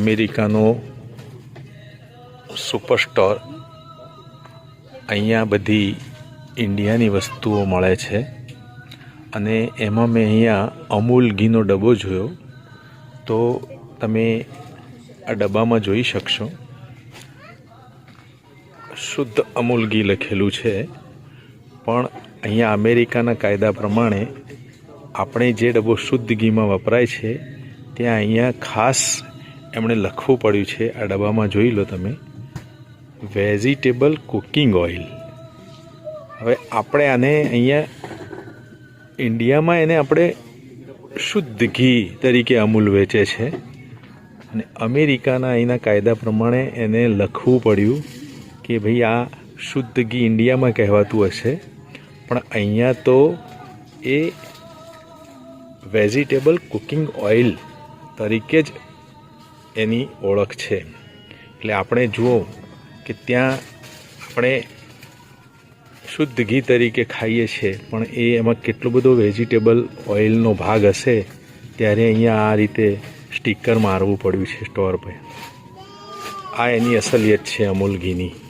અમેરિકાનો સુપરસ્ટોર. અહીંયા બધી ઇન્ડિયાની વસ્તુઓ મળે છે. અને એમાં મેં અહીંયા અમૂલ ઘીનો ડબ્બો જોયો. તો તમે આ ડબ્બામાં જોઈ શકશો. શુદ્ધ અમૂલ ઘી લખેલું છે. પણ અહીંયા અમેરિકાના કાયદા પ્રમાણે આપણે જે ડબ્બો શુદ્ધ ઘીમાં વપરાય છે, ત્યાં અહીંયા ખાસ એમણે લખવું પડ્યું છે, આ ડબ્બામાં જોઈ લો તમે. વેજીટેબલ કુકિંગ ઓઇલ હવે આપણે આને અહીંયા ઇન્ડિયામાં એને આપણે શુદ્ધ ઘી તરીકે અમૂલ વેચે છે. અને અમેરિકાના અહીંના કાયદા પ્રમાણે એને લખવું પડ્યું કે ભાઈ આ શુદ્ધ ઘી ઇન્ડિયામાં કહેવાતું હશે. પણ અહીંયા તો એ વેજીટેબલ કુકિંગ ઓઇલ તરીકે જ એની ઓળખ છે. એટલે આપણે જુઓ કે ત્યાં આપણે શુદ્ધ ઘી તરીકે ખાઈએ છીએ, પણ એ એમાં કેટલો બધો વેજીટેબલ ઓઇલનો ભાગ હશે, ત્યારે અહીંયા આ રીતે સ્ટીકર મારવું પડ્યું છે સ્ટોર પર. આ એની અસલિયત છે અમૂલ ઘીની.